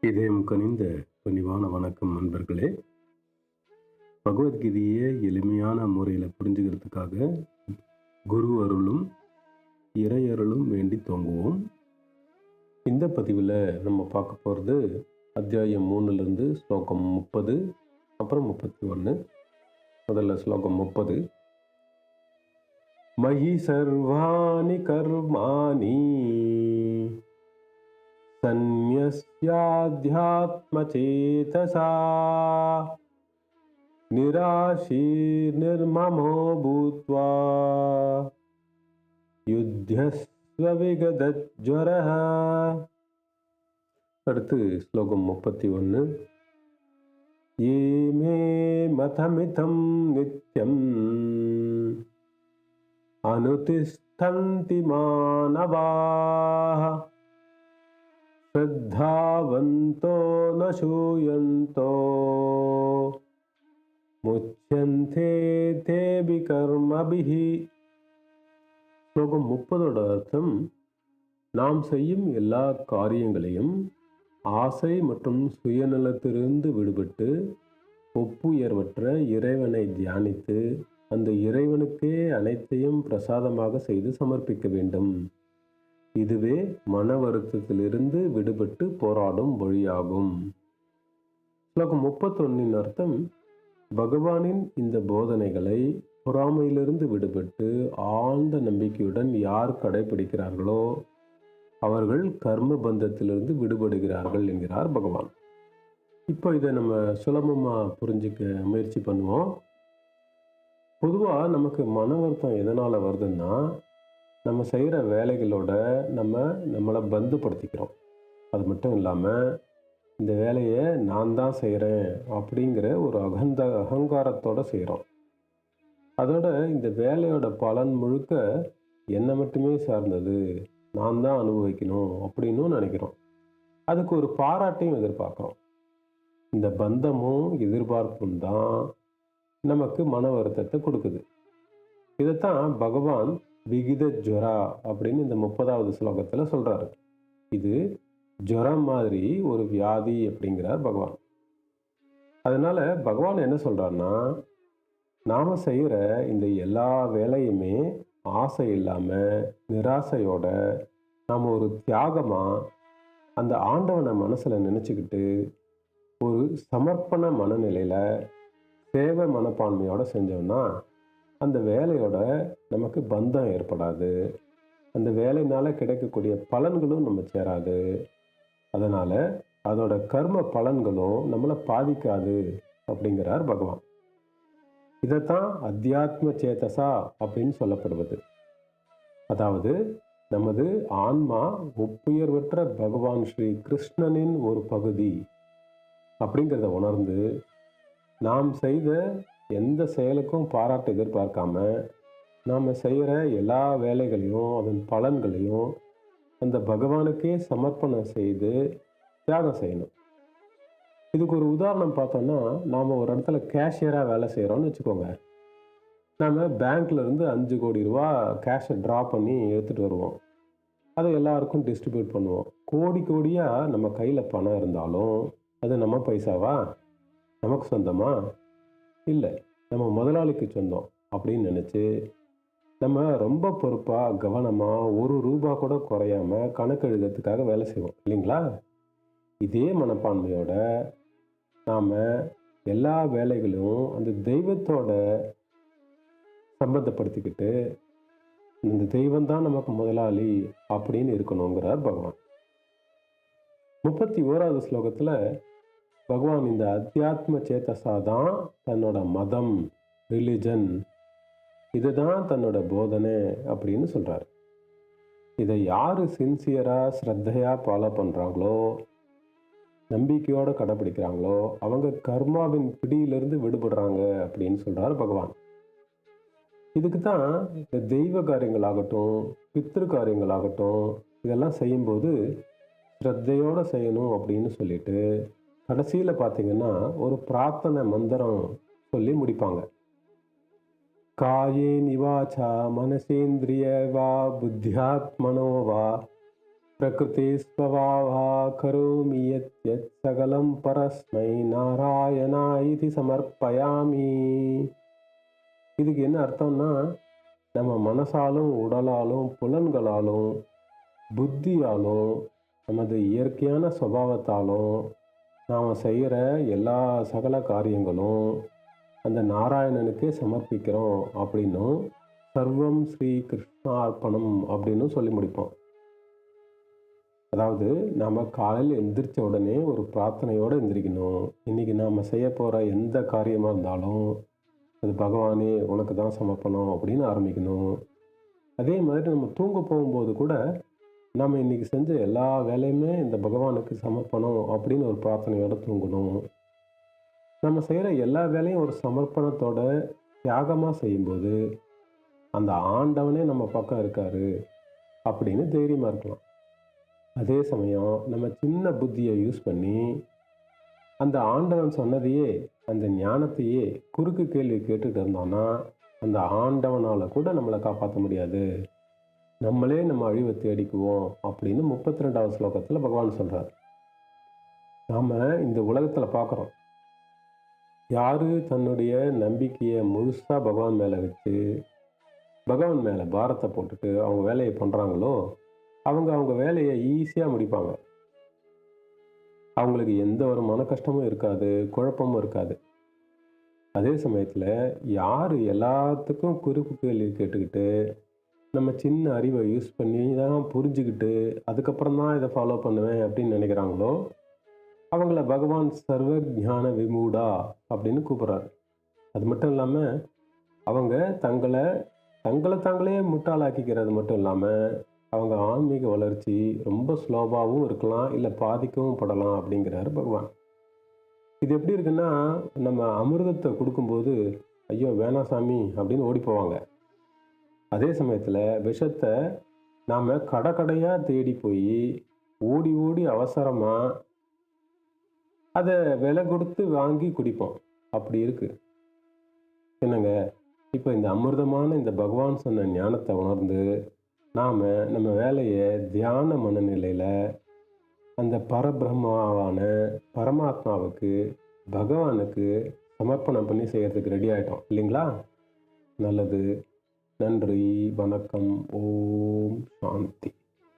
இதயம் கனிந்த பணிவான வணக்கம் நண்பர்களே. பகவத்கீதையை எளிமையான முறையில் புரிஞ்சுக்கிறதுக்காக குரு அருளும் இறை அருளும் வேண்டி தோங்குவோம் இந்த பதிவில் நம்ம பார்க்க போகிறது அத்தியாயம் மூணுலேருந்து ஸ்லோகம் முப்பது அப்புறம் முப்பத்தி ஒன்று முதல்ல ஸ்லோகம் முப்பது. மயி சர்வாணி கர்மாணி. सन्न्यस्याध्यात्मचेतसा निराशीर्निर्ममो भूत्वा युध्यस्व विगतज्वरः அடுத்து ஸ்லோகம் முப்பத்தி ஒன்று ये मे मतमिथं नित्यम् अनुतिष्ठन्ति मानवाः श्रद्धावन्तो न शूयन्तो முச்சந்தே தேபி கர்மபிஹி ஸ்லோகம் முப்பதோட அர்த்தம் நாம் செய்யும் எல்லா காரியங்களையும் ஆசை மற்றும் சுயநலத்திலிருந்து விடுபட்டு ஒப்புயர்வற்ற இறைவனை தியானித்து அந்த இறைவனுக்கே அனைத்தையும் பிரசாதமாக செய்து சமர்ப்பிக்க வேண்டும் இதுவே மன வருத்தத்திலிருந்து விடுபட்டு போராடும் வழியாகும். ஸ்லோகம் முப்பத்தொன்னின் அர்த்தம் பகவானின் இந்த போதனைகளை பொறாமையிலிருந்து விடுபட்டு ஆழ்ந்த நம்பிக்கையுடன் யார் கடைபிடிக்கிறார்களோ அவர்கள் கர்ம பந்தத்திலிருந்து விடுபடுகிறார்கள் என்கிறார் பகவான். இப்போ இதை நம்ம சுலபமாக புரிஞ்சுக்க முயற்சி பண்ணுவோம். பொதுவாக நமக்கு மன வருத்தம் எதனால் வருதுன்னா நம்ம செய்கிற வேலைகளோட நம்ம நம்மளை பந்துப்படுத்திக்கிறோம் அது மட்டும் இல்லாமல் இந்த வேலையை நான் தான் செய்கிறேன் அப்படிங்கிற ஒரு அகந்த அகங்காரத்தோடு செய்கிறோம். அதோட இந்த வேலையோட பலன் முழுக்க என்னை மட்டுமே சார்ந்தது. நான் தான் அனுபவிக்கணும் அப்படின்னும் நினைக்கிறோம். அதுக்கு ஒரு பாராட்டையும் எதிர்பார்க்குறோம். இந்த பந்தமும் எதிர்பார்ப்பும் தான் நமக்கு மன வருத்தத்தை கொடுக்குது. இதைத்தான் பகவான் விகித ஜுவரா அப்படின்னு இந்த முப்பதாவது ஸ்லோகத்தில் சொல்கிறாரு இது ஜுரம் மாதிரி ஒரு வியாதி அப்படிங்கிறார் பகவான். அதனால் பகவான் என்ன சொல்கிறாருன்னா நாம் செய்கிற இந்த எல்லா வேலையுமே ஆசை இல்லாமல் நிராசையோட நாம் ஒரு தியாகமாக அந்த ஆண்டவனை மனசில் நினச்சிக்கிட்டு ஒரு சமர்ப்பண மனநிலையில் சேவை மனப்பான்மையோடு செஞ்சோம்னா அந்த வேலையோட நமக்கு பந்தம் ஏற்படாது. அந்த வேலையினால் கிடைக்கக்கூடிய பலன்களும் நம்ம சேராது. அதனால் அதோட கர்ம பலன்களும் நம்மளை பாதிக்காது அப்படிங்கிறார் பகவான். இதைத்தான் அத்தியாத்ம சேதசா அப்படின்னு சொல்லப்படுவது. அதாவது நமது ஆன்மா ஒப்புயர்வற்ற பகவான் ஸ்ரீ கிருஷ்ணனின் ஒரு பகுதி அப்படிங்கிறத உணர்ந்து நாம் செய்த எந்த செயலுக்கும் பாராட்டு எதிர்பார்க்காம நாம் செய்கிற எல்லா வேலைகளையும் அதன் பலன்களையும் அந்த பகவானுக்கே சமர்ப்பணம் செய்து தியாகம் செய்யணும். இதுக்கு ஒரு உதாரணம் பார்த்தோன்னா நாம் ஒரு இடத்துல கேஷியராக வேலை செய்கிறோம்னு வச்சுக்கோங்க. நாம் பேங்க்லேருந்து அஞ்சு கோடி ரூபா கேஷை ட்ரா பண்ணி எடுத்துகிட்டு வருவோம். அதை எல்லாருக்கும் டிஸ்ட்ரிபியூட் பண்ணுவோம். கோடி கோடியாக நம்ம கையில் பணம் இருந்தாலும் அது நம்ம பைசாவா? நமக்கு சொந்தமாக இல்லை நம்ம முதலாளிக்கு சொந்தம் அப்படின்னு நினச்சி நம்ம ரொம்ப பொறுப்பாக கவனமாக ஒரு ரூபா கூட குறையாம கணக்கு எழுதுறதுக்காக வேலை செய்வோம் இல்லைங்களா? இதே மனப்பான்மையோட நாம் எல்லா வேலைகளும் அந்த தெய்வத்தோட சம்பந்தப்படுத்திக்கிட்டு இந்த தெய்வம் தான் நமக்கு முதலாளி அப்படின்னு இருக்கணுங்கிறார் பகவான். முப்பத்தி ஓராவது ஸ்லோகத்தில் பகவான் இந்த அத்தியாத்ம சேத்தசா தான் தன்னோட மதம் ரிலிஜன் இதுதான் தன்னோட போதனை அப்படின்னு சொல்கிறார் இதை யார் சின்சியராக ஸ்ரத்தையாக ஃபாலோ பண்ணுறாங்களோ நம்பிக்கையோடு கடைப்பிடிக்கிறாங்களோ அவங்க கர்மாவின் பிடியிலிருந்து விடுபடுறாங்க அப்படின்னு சொல்கிறார் பகவான். இதுக்கு தான் இந்த தெய்வ காரியங்களாகட்டும் பித்திரு காரியங்களாகட்டும் இதெல்லாம் செய்யும்போது ஸ்ரத்தையோடு செய்யணும் அப்படின்னு சொல்லிட்டு கடைசியில் பார்த்தீங்கன்னா ஒரு பிரார்த்தனை மந்திரம் சொல்லி முடிப்பாங்க. காயே நிவாச்சா மனசேந்திரிய வா புத்தியாத்மனோ வா பிரகிருதி ஸ்வவாவா கரோமி யத் யத் சகலம் பரஸ்மை நாராயணா இது சமர்ப்பயாமி. இதுக்கு என்ன அர்த்தம்னா நம்ம மனசாலும் உடலாலும் புலன்களாலும் புத்தியாலும் நமது இயற்கையான சுபாவத்தாலும் நாம் செய்கிற எல்லா சகல காரியங்களும் அந்த நாராயணனுக்கே சமர்ப்பிக்கிறோம் அப்படின்னும் சர்வம் ஸ்ரீ கிருஷ்ணார்ப்பணம் அப்படின்னு சொல்லி முடிப்போம். அதாவது நாம் காலையில் எந்திரிச்ச உடனே ஒரு பிரார்த்தனையோடு எந்திரிக்கணும். இன்றைக்கி நாம் செய்ய போகிற எந்த காரியமாக இருந்தாலும் அது பகவானே உனக்கு தான் சமர்ப்பணம் அப்படின்னு ஆரம்பிக்கணும். அதே மாதிரி நம்ம தூங்க போகும்போது கூட நம்ம இன்றைக்கி செஞ்ச எல்லா வேலையுமே இந்த பகவானுக்கு சமர்ப்பணம் அப்படின்னு ஒரு பிரார்த்தனையோடு தூங்கணும். நம்ம செய்கிற எல்லா வேலையும் ஒரு சமர்ப்பணத்தோட தியாகமாக செய்யும்போது அந்த ஆண்டவனே நம்ம பக்கம் இருக்காரு அப்படின்னு தைரியமாக இருக்கலாம். அதே சமயம் நம்ம சின்ன புத்தியை யூஸ் பண்ணி அந்த ஆண்டவன் சொன்னதையே அந்த ஞானத்தையே குறுக்கு கேள்வி கேட்டுட்டு இருந்தோம்னா அந்த ஆண்டவனால் கூட நம்மளை காப்பாற்ற முடியாது. நம்மளே நம்ம அழிவை தேடிக்குவோம் அப்படின்னு முப்பத்தி ரெண்டாவது ஸ்லோகத்தில் பகவான் சொல்கிறார் நாம் இந்த உலகத்தில் பார்க்குறோம். யார் தன்னுடைய நம்பிக்கையை முழுசாக பகவான் மேலே வச்சு பகவான் மேலே பாரத்தை போட்டுட்டு அவங்க வேலையை பண்ணுறாங்களோ அவங்க அவங்க வேலையை ஈஸியாக முடிப்பாங்க. அவங்களுக்கு எந்த ஒரு மன கஷ்டமும் இருக்காது குழப்பமும் இருக்காது. அதே சமயத்தில் யார் எல்லாத்துக்கும் குறுக்கு கேள்வி கேட்டுக்கிட்டு நம்ம சின்ன அறிவை யூஸ் பண்ணி தான் புரிஞ்சுக்கிட்டு அதுக்கப்புறம் தான் இதை ஃபாலோ பண்ணுவேன் அப்படின்னு நினைக்கிறாங்களோ அவங்கள பகவான் சர்வ ஞான விமூடா அப்படின்னு கூப்பிட்றாரு. அது மட்டும் இல்லாமல் அவங்க தங்களை தங்களை தாங்களே முட்டாளாக்கிக்கிறது மட்டும் இல்லாமல் அவங்க ஆன்மீக வளர்ச்சி ரொம்ப ஸ்லோவாகவும் இருக்கலாம் இல்லை பாதிக்கவும் படலாம் அப்படிங்கிறாரு பகவான். இது எப்படி இருக்குன்னா நம்ம அமிர்தத்தை கொடுக்கும்போது ஐயோ வேணாசாமி அப்படின்னு ஓடி போவாங்க. அதே சமயத்தில் விஷத்தை நாம் கடை கடையாக தேடி போய் ஓடி ஓடி அவசரமாக அதை விலை கொடுத்து வாங்கி குடிப்போம். அப்படி இருக்கு. என்னங்க? இப்போ இந்த அமிர்தமான இந்த பகவான் சொன்ன ஞானத்தை உணர்ந்து நாம் நம்ம வேலையை தியான மனநிலையில் அந்த பரபிரம்மாவான பரமாத்மாவுக்கு பகவானுக்கு சமர்ப்பணம் பண்ணி செய்கிறதுக்கு ரெடி ஆகிட்டோம் இல்லைங்களா? நல்லது. நன்றி வணக்கம் ஓம் சாந்தி.